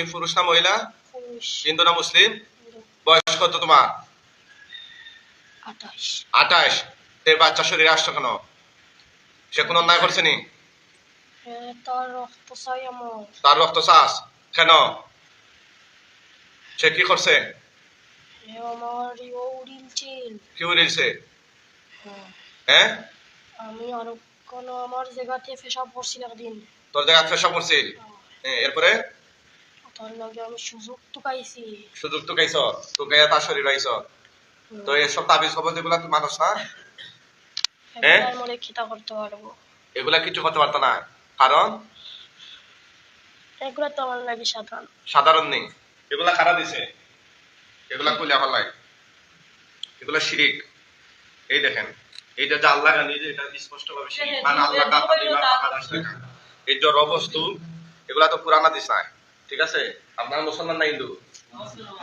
তুমি পুরুষ না মহিলা? হিন্দু না মুসলিম? বয়স কত তোমার? আঠাশ। আঠাশ। এই বাচ্চা শরীরে আসছো কেন? সে কোন অন্যায় করছে নি? তার রক্ত চাষ কেন? সে কি করছে? কি উড়িয়েছে হ্যাঁ। আমি আরও কোনো আমার জায়গাতে পেশাব করছিল একদিন তোর জায়গা পেশাব করছিল হ্যাঁ, এরপরে? তার লগে আমি সুযোগ তো তো তার শরীর আইছ তো এসব তাবিজ খবর যেগুলা তুই মানুষ না। হ্যাঁ? মনে খিতা করতে পারব এগুলা কিছু করতে পারতো না কারণ এগুলো তো আমার লাগে সাধারণ সাধারণ নেই এগুলা খারাপ দিছে। এগুলা কইলে হলাই এগুলা শিরিক এই দেখেন এইটা যে আল্লাহ গানি যে এটা স্পষ্ট ভাবে শিরিক মানে আল্লাহ কা এই জড় বস্তু এগুলা তো পুরানা দিস নাই। ঠিক আছে? আপনার মুসলমান না হিন্দু?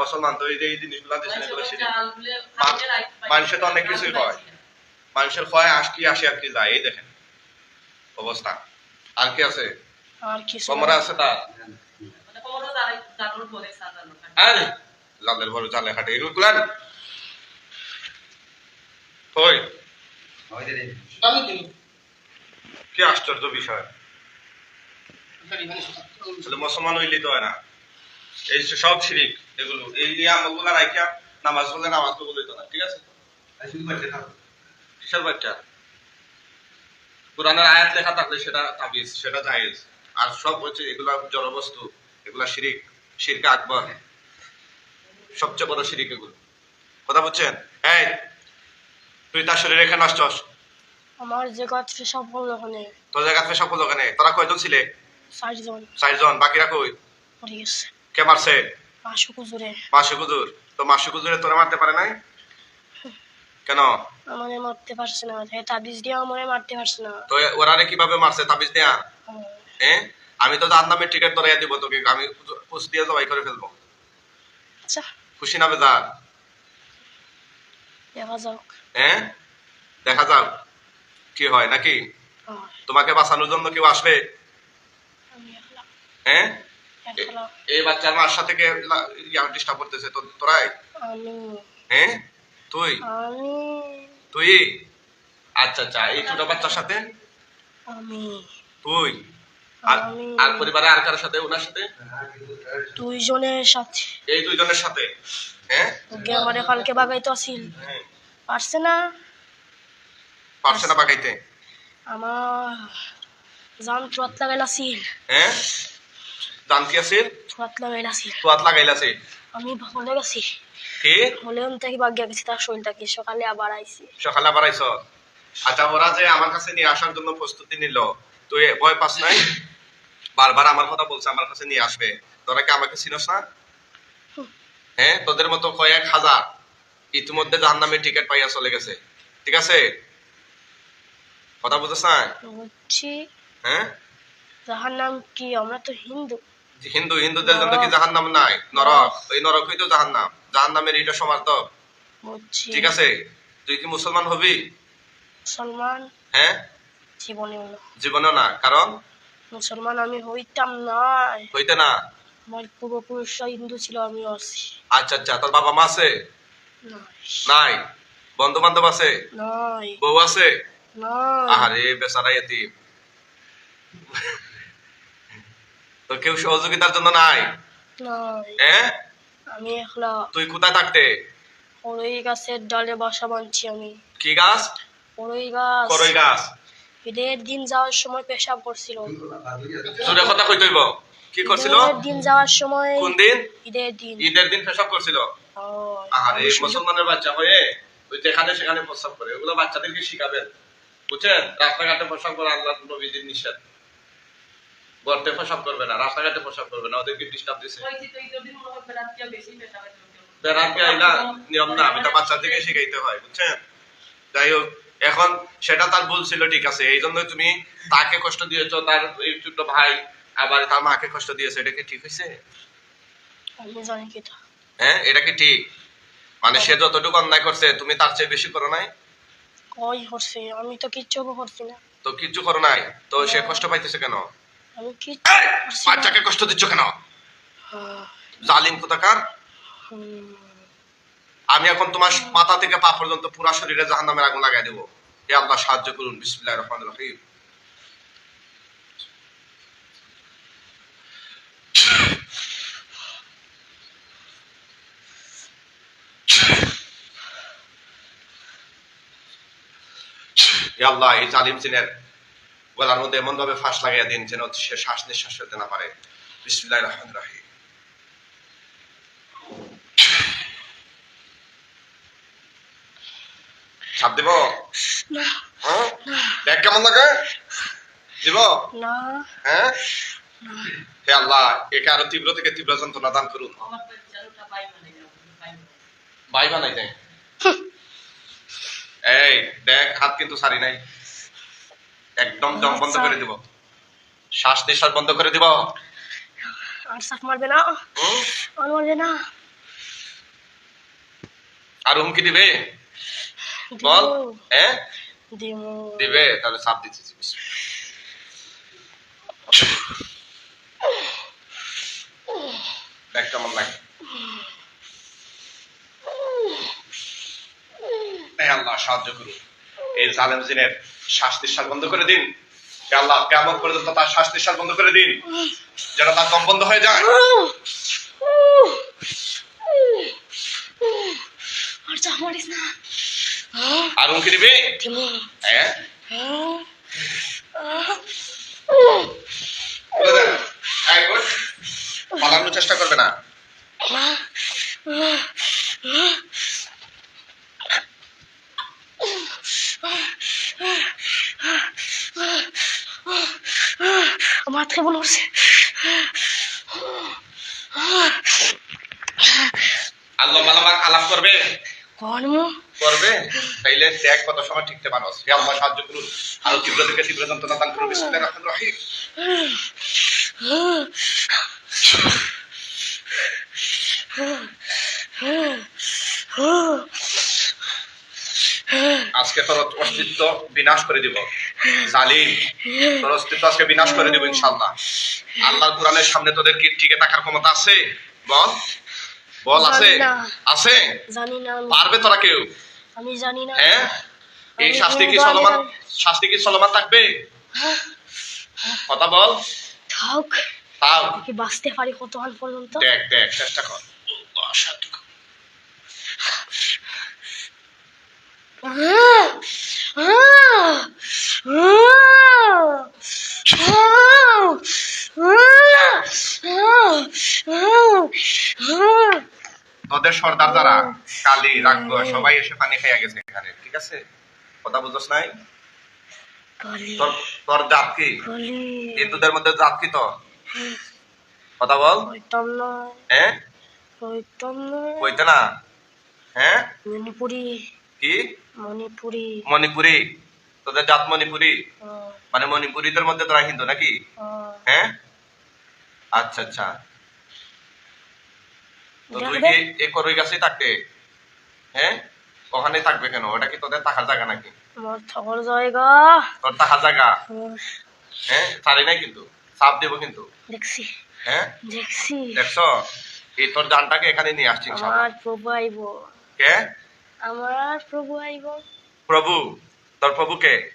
মুসলমান। তো এই যে এই জিনিসগুলা এগুলো তো অনেক কিছুই হয়। মানুষের হয় আস কি আসে আর কি যায় এই দেখেন অবস্থা। আর কি আছে? আর কমরা আছে তার? আরে লালের বড় জালে হাটে। এগুলো কুলান কি আশ্চর্য বিষয়। আসলে মুসলমান হইলে তো হয় না। এই সব শিরিক এগুলো। এই যে আমলগুলা রাখিয়া নামাজ পড়লে নামাজ তো বলিত না ঠিক আছে? কিসের বাচ্চা কোরআনের আয়াত লেখা থাকলে সেটা তাবিজ সেটা জায়েজ। আর সব হচ্ছে এগুলা জড়বস্তু এগুলা শিরিক শিরকে আকবর। সবচেয়ে বড় শিরিক এগুলো। কথা বুঝছেন? এই তুই তার শরীরে এখানে আসছস? আমার পেশাব করল ওখানে। তোর থেকে সকল ওখানে? তোরা কয়জন ছিলে? বাকিরা কই? মরে গেছে কে মারছে তো তোরা মারতে পারে নাই? কেন? আমারে মারতে পারছে না। হে তাবিজ দিয়ে আমারে মারতে পারছে না। তো ওরারে কীভাবে মারছে তাবিজ দেয়া। হ্যাঁ আমি তো জান নামে টিকিট ধরাইয়া দিব তোকে। আমি দিয়ে জবাই করে ফেলব। আচ্ছা। খুশি না বেজার দেখা যাক হ্যাঁ দেখা যাক কি হয় নাকি? তোমাকে বাঁচানোর জন্য কেউ আসবে? হ্যাঁ? এই বাচ্চার মার সাথে কে ডিস্টার্ব করতেছে। তো তোরাই? হ্যাঁ? তুই? আমি। তুই? আচ্ছা আচ্ছা এই ছোট বাচ্চার সাথে? আমি। তুই? আর পরিবারে আর কারোর সাথে? ওনার সাথে? দুইজনের সাথে। এই দুইজনের সাথে? হ্যাঁ? আমারে কালকে বাগাইতে আসিল। হ্যাঁ। পারছে না? পারছে না বাগাইতে? আমার জান চুয়াত লাগাইল আসিল হ্যাঁ? জানতি আছিল? চুয়াত লাগাইল আসিল তোয়াত লাগাইলাছে আমি হলে গেছি কি? হলে থেকে বাগিয়া গেছি তার শরীরটাকে সকালে আবার আইছি সকালে আবার আইস আচ্ছা ওরা যে আমার কাছে নিয়ে আসার জন্য প্রস্তুতি নিল তুই ভয় পাস নাই? বারবার আমার কথা বলছে আমার কাছে নিয়ে আসবে। তোরা কি আমাকে চিনস না? হ্যাঁ তোদের মতো কয়েক হাজার ইতিমধ্যে জাহান নামের টিকিট পাইয়া চলে গেছে ঠিক আছে? কথা বুঝেছ না হ্যাঁ যাহার নাম কি? আমরা তো হিন্দু। হিন্দু হিন্দুদের জন্য কি জাহান নাম নাই? নরক। ওই নরকই তো জাহান নাম জাহান নামের এটা সমার্থক ঠিক আছে? তুই কি মুসলমান হবি? মুসলমান? হ্যাঁ? জীবনে হলো জীবনেও না। কারণ? মুসলমান আমি হইতাম নাই হইতে না। আমার পূর্বপুরুষরা হিন্দু ছিল আমি আছি আচ্ছা আচ্ছা। তোর বাবা মা আছে? নাই। বন্ধু বান্ধব আছে? নাই। বউ আছে? নাই। আহারে বেচারা এতিম। তো কেউ সহযোগিতার জন্য নাই? হ্যাঁ আমি একলা তুই কোথায় থাকতে? করই গাছের ডালে বাসা বাঁধছি আমি। কি গাছ? করই গাছ। করই গাছ। ঈদের দিন যাওয়ার সময় পেশাব করছিল। জোরে কথা কই কি করছিল? দিন যাওয়ার সময় কোন দিন? ঈদের দিন। ঈদের দিন পেশাব করছিল? আরে মুসলমানের বাচ্চা হয়ে ওই যেখানে সেখানে প্রস্তাব করে। ওগুলো বাচ্চাদেরকে শিখাবেন। বুঝছেন? রাস্তাঘাটে প্রস্তাব করে আল্লাহ নবীজির নিষেধ। গর্তে প্রস্তাব করবে না রাস্তাঘাটে প্রস্তাব করবে না ওদেরকে ডিস্টার্ব দিছে। বেড়াতে আইলা নিয়ম না আমি তো বাচ্চাদেরকে শিখাইতে হয় বুঝছেন? যাই হোক এখন সেটা তার ভুল ছিল ঠিক আছে এই জন্য তুমি তাকে কষ্ট দিয়েছ তার এই ছোট ভাই আবার তার মাকে কষ্ট দিয়েছ এটা কি ঠিক হয়েছে? আমি জানি কি তা হ্যাঁ এটা কি ঠিক? মানে সে যতটুকু অন্যায় করছে তুমি তার চেয়ে বেশি করো নাই? কই করছে আমি তো কিচ্ছু করছি না। তো কিচ্ছু করো নাই তো সে কষ্ট পাইতেছে কেন? বাচ্চাকে কষ্ট দিচ্ছ কেন? জালিম কোথাকার? আমি এখন তোমার মাথা থেকে পা পর্যন্ত পুরা শরীরে আগুন লাগাই দেবো। আল্লাহ সাহায্য করুন। রহিম। আল্লাহ এই জালিম জিনের গলার মধ্যে এমন ভাবে ফাঁস লাগাইয়া দিন যেন সে শ্বাস নিঃশ্বাস ফেলতে না পারে। বিসমুল্লাহ রহমান রহিম। সাপ দিব? না। হ্যাঁ? কেমন লাগে? দিব? হ্যাঁ? হে আল্লাহ একে আরও তীব্র থেকে তীব্র যন্ত্রণা দান করুন। ভাই বানাই দেয় এই দেখ হাত কিন্তু সারি নাই। একদম দম বন্ধ করে দিব। শ্বাস নিঃশ্বাস বন্ধ করে দিব। আর সাফ মারবে না। আর মারবে না। আর হুমকি দিবে? বল। হ্যাঁ দিব। দিবে তাহলে সাপ দিচ্ছি দেখ কেমন লাগে। আল্লাহ সাহায্য করুন। এই জালেম জিনের শ্বাস নিঃশ্বাস বন্ধ করে দিন। আল্লাহ কেমন পর্যন্ত তার শ্বাস নিঃশ্বাস বন্ধ করে দিন। যেন তার দম বন্ধ হয়ে যায়। আর হুমকি দিবে? হ্যাঁ. পালানোর চেষ্টা করবে না। থেকে মনে হচ্ছে আল্লাহ মালামাক আলাপ করবে? কর্ম? করবে? তাইলে দেখ কত সময় ঠিকতে পারো হে আল্লাহ সাহায্য করুন। আরও তীব্র থেকে তীব্র যন্ত্রণা দান করুন। বিসমিল্লাহির রহমানির রহিম। আজকে তোর অস্তিত্ব বিনাশ করে দিব। জালিম তোর অস্তিত্ব আজকে বিনাশ করে দিব ইনশাআল্লাহ। আল্লাহর কোরআনের সামনে তোদের কি টিকে থাকার ক্ষমতা আছে? বল। বল আছে? আছে? জানি না পারবে তোরা কেউ? আমি জানি না। হ্যাঁ? এই শাস্তি কি চলমান শাস্তি কি চলমান থাকবে? কথা বল। থাক। তাও কি বাঁচতে পারি কতক্ষণ পর্যন্ত? দেখ দেখ চেষ্টা কর। তোদের সর্দার যারা কালি রাখব সবাই এসে পানি খাইয়া গেছে এখানে ঠিক আছে? কথা বুঝছ নাই? তোর তোর জাত কি? হিন্দুদের মধ্যে জাত কি তো কথা বল। হ্যাঁ কইতে না। হ্যাঁ মণিপুরি। কি? মণিপুরি। মণিপুরি। তোদের জাত মণিপুরি? মানে মণিপুরীদের মধ্যে তোরা হিন্দু নাকি? হ্যাঁ আচ্ছা আচ্ছা। তো তুই কি এই করই গাছেই থাকতে হ্যাঁ ওখানেই থাকবে কেন? ওটা কি তোদের থাকার জায়গা নাকি? আমার থাকার জায়গা। তোর থাকার জায়গা। হ্যাঁ? ছাড়ি নাই কিন্তু। চাপ দেবো কিন্তু। দেখছি। হ্যাঁ? দেখছি। দেখছ? এই তোর জানটাকে এখানে নিয়ে আসছি। আমার প্রভু আইব। কে? আমার প্রভু আইব। প্রভু? তোর প্রভুকে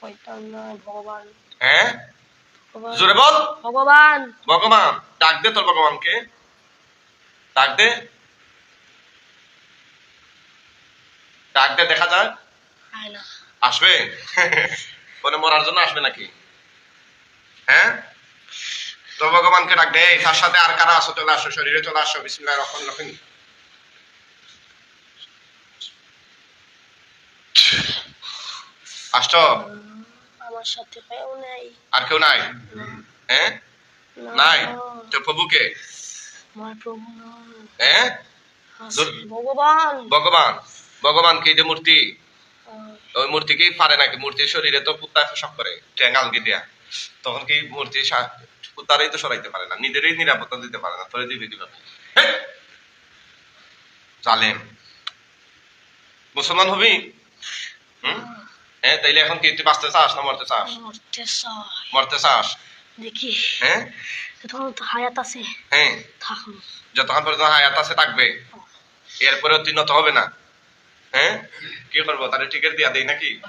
কইতাম না ভগবান। হ্যাঁ? ভগবান। জোরে বল। ভগবান। ভগবান। ডাক দে তোর ভগবানকে। ডাক দে দেখা যাক। আসবে? কোনে মরার জন্য আসবে নাকি? হ্যাঁ? তো ভগবানকে ডাক দে তার সাথে আর কারা আসো চলে আসো শরীরে চলে আসো। বিসমিল্লাহ রহমান রহিম। আসছো? আমার সাথে কেউ নেই। আর কেউ নাই? হ্যাঁ? নাই? তোর প্রভুকে? হ্যাঁ ভগবান। ভগবান। ভগবান কি যে মূর্তি? ওই মূর্তি কি পারে নাকি? মূর্তির শরীরে তো করে। দিয়া তখন কি মূর্তি তো সরাইতে পারে না। নিজেরই নিরাপত্তা দিতে পারে না। তোরে দিবি জালেম। মুসলমান হবি? হুম? হ্যাঁ তাইলে এখন কি তুই বাঁচতে চাস না মরতে চাস? মরতে চাই। মরতে চাস? দেখি। হ্যাঁ হায়াত আছে। হ্যাঁ। যতক্ষণ পর্যন্ত হায়াত আছে থাকবে। এরপরে উত্তীর্ণত হবে না। হ্যাঁ? কি করব? তাহলে টিকিট দিয়া দেই নাকি?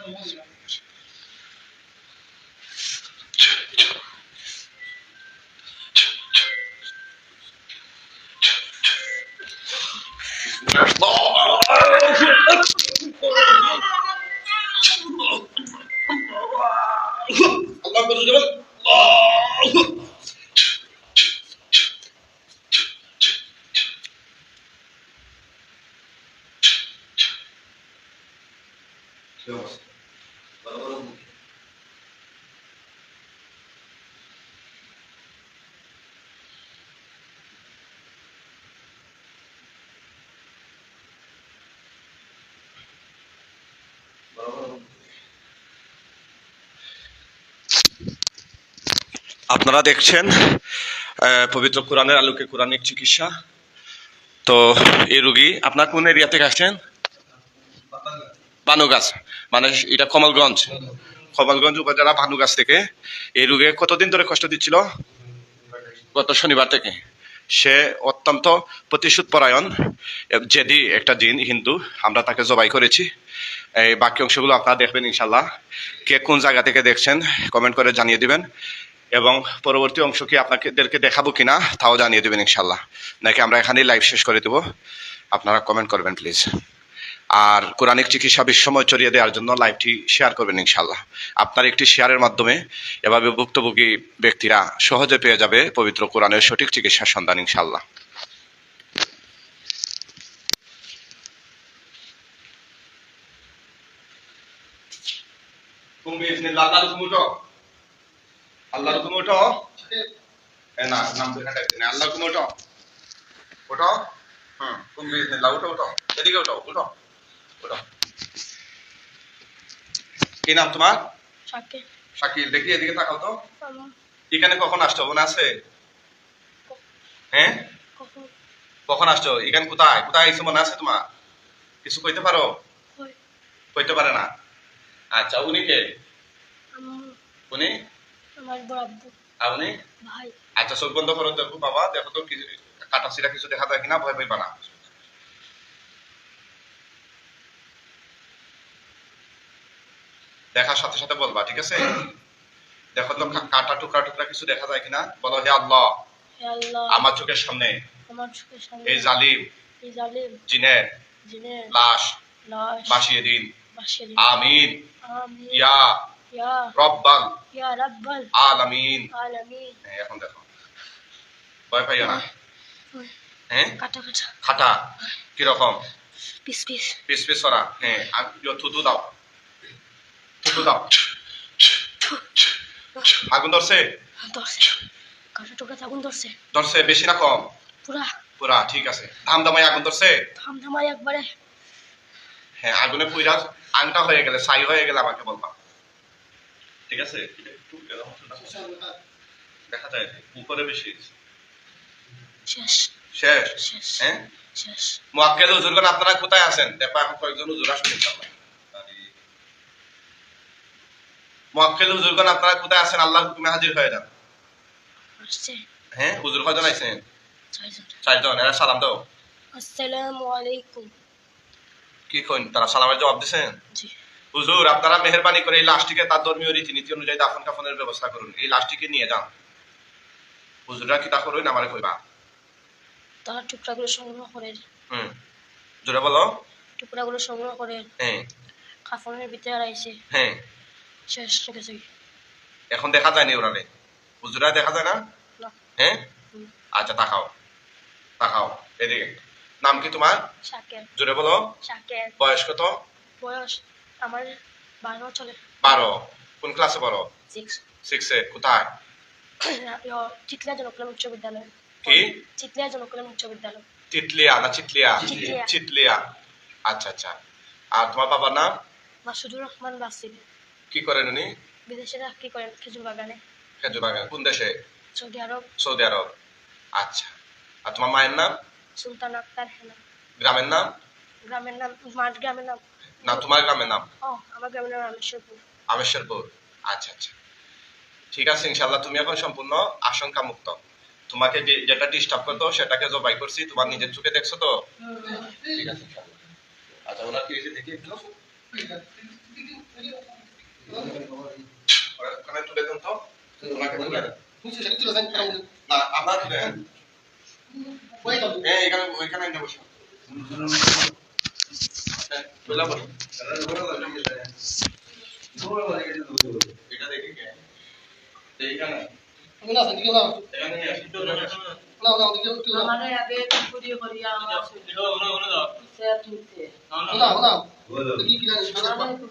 আপনারা দেখছেন পবিত্র কোরআনের আলোকে কোরআনিক চিকিৎসা। তো এই রুগী আপনার কোন এরিয়া থেকে আসছেন? বানুগাছ। মানে এটা কমলগঞ্জ। কমলগঞ্জ উপজেলা ভানুগাছ থেকে। এই রুগে কতদিন ধরে কষ্ট দিচ্ছিল? গত শনিবার থেকে। সে অত্যন্ত প্রতিশোধ পরায়ণ। জেদি, একটা জিন, হিন্দু। আমরা তাকে জবাই করেছি। এই বাকি অংশগুলো আপনারা দেখবেন ইনশাল্লাহ কে কোন জায়গা থেকে দেখছেন, কমেন্ট করে জানিয়ে দিবেন। এবং পরবর্তী অংশ কি আপনাদেরকে দেখাবো কিনা, তাও জানিয়ে দেবেন ইনশাল্লাহ নাকি আমরা এখানেই লাইভ শেষ করে দেবো? আপনারা কমেন্ট করবেন প্লিজ আর কোরআনিক চিকিৎসা বিশ্বময় ছড়িয়ে দেওয়ার জন্য লাইভটি শেয়ার করবেন ইনশাল্লাহ আপনার একটি শেয়ারের মাধ্যমে এভাবে ভুক্তভোগী ব্যক্তিরা সহজে পেয়ে যাবে পবিত্র কোরআনের সঠিক চিকিৎসার সন্ধান ইনশাল্লাহ আল্লাহর হুকুম উঠো আল্লাহর হুকুম এ না নাম দেখা যাচ্ছে না আল্লাহর হুকুম উঠো উঠো হুম হুকুম বিসমিল্লাহ উঠো উঠো এদিকে উঠো উঠো উঠো কি নাম তোমার? সাকে শাকিল দেখি এদিকে তাকাও তো। এখানে কখন আসছো? মনে আছে? হ্যাঁ? কখন? কখন আসছো? এখানে কোথায়? কোথায় আইছো মনে আছে তোমার? কিছু কইতে পারো? কইতে পারে না। আচ্ছা উনি কে? উনি? আমার বড় আব্বু আর ভাই। আচ্ছা চোখ বন্ধ করো দেখো বাবা। দেখো তো কাটা ছিঁড়া কিছু দেখা যায় কিনা ভয় পাইবা না। দেখার সাথে সাথে বলবা ঠিক আছে? দেখো তো কাটা টুকরা টুকরা কিছু দেখা যায় কিনা? বলো হে আল্লাহ আমার চোখের সামনে আমার এই জালিম জিনের লাশ বাসিয়ে দিন। আমিন। ইয়া রব্বাল আলামিন। আলামিন। হ্যাঁ, এখন দেখো। ভয় পাইও না? হ্যাঁ? কাটা কাটা। খাটা? কীরকম? Piece piece. পিস পিস করা হ্যাঁ আর থুতু দাও। থুতু দাও। আগুন ধরছে? ধরছে। আগুন ধরছে। ধরছে? বেশি না কম? পুরা। পুরা ঠিক আছে। ধাম ধামাই আগুন ধরছে? থাম থামাই একবারে। হ্যাঁ আগুনে পুইরা আংটা হয়ে গেলে ছাই হয়ে গেলে আমাকে বলবা। ঠিক আছে? একটু এরকম দেখা যায় উপরে বেশি শেষ। হ্যাঁ? মোয়াক্কেল হুজুরগণ আপনারা কোথায় আছেন? এখন কয়েকজন হুজুর আসবেন ইনশাআল্লাহ। মোয়াক্কেল হুজুরগণ আপনারা কোথায় আছেন? আল্লাহর হুকুমে হাজির হয়ে যান। হ্যাঁ হুজুর কজন আইছেন? চারজন এরা সালাম দাও। আসসালামু আলাইকুম। কি কইন তারা সালামের জবাব দিছেন? জি। হুজুর আপনারা মেহরবানি করে এই লাশটিকে তার ধর্মীয় রীতিনীতি অনুযায়ী দাফন কাফনের ব্যবস্থা করুন। এই লাশটিকে নিয়ে যান। হুজুররা কি তা করুন? আমারে কইবা। তারা টুকরাগুলো সংগ্রহ করে হুম। জোরে বলো। টুকরাগুলো সংগ্রহ করে হ্যাঁ। কাফনের ভিতরে রাইছে হ্যাঁ। শেষ গেছে এখন দেখা যায় যায়নি ওরালে। হুজুরা দেখা যায় না? না। হ্যাঁ? আচ্ছা তাকাও। তাকাও। এদিকে। নাম কি তোমার? শাকের। জোরে বলো। শাকের। বয়স কত? বয়স আমার বারো চলে। বারো? কোন ক্লাসে পড়ো? সিক্স কোথায়? চিতলিয়া জনকল্যাণ উচ্চ বিদ্যালয়। কি? চিতলিয়া জনকল্যাণ উচ্চ বিদ্যালয়। তিতলিয়া না চিতলিয়া? চিতলিয়া। চিতলিয়া। আচ্ছা আচ্ছা। আর তোমার বাবার নাম? মাসুদুর রহমান বাসির কি করেন উনি? বিদেশিরা কি করেন খেজুর বাগানে। খেজুর বাগান। কোন দেশে? Saudi Arab. Saudi Arab. আচ্ছা। আর তোমার মায়ের নাম? সুলতান আক্তার হেনা। গ্রামের নাম? গ্রামের নাম মাঠ গ্রামের নাম। না তোমার গ্রামের নাম? আমার গ্রামের নাম রামেশ্বরপুর আমেশ্বরপুর? আচ্ছা আচ্ছা। ঠিক আছে ইনশাল্লাহ তুমি এখন সম্পূর্ণ আশঙ্কা মুক্ত তোমাকে যেটা ডিস্টার্ব করতো সেটাকে জবাই করছি। তোমার নিজের চোখে দেখছ তো? ঠিক আছে আচ্ছা ওনার কি হয়েছে দেখি একটু? ওখানে তুলে দেন তো? ওনাকে তুলে দেন। না, আপনার তুলে দেন। হ্যাঁ এখানে ওইখানে এনে হ্যাঁ। এটা দেখি কে এইখানে এখানে নিয়ে আসি আমাদের আগে পুরি করিয়া আমার সে তুলতে আমাদের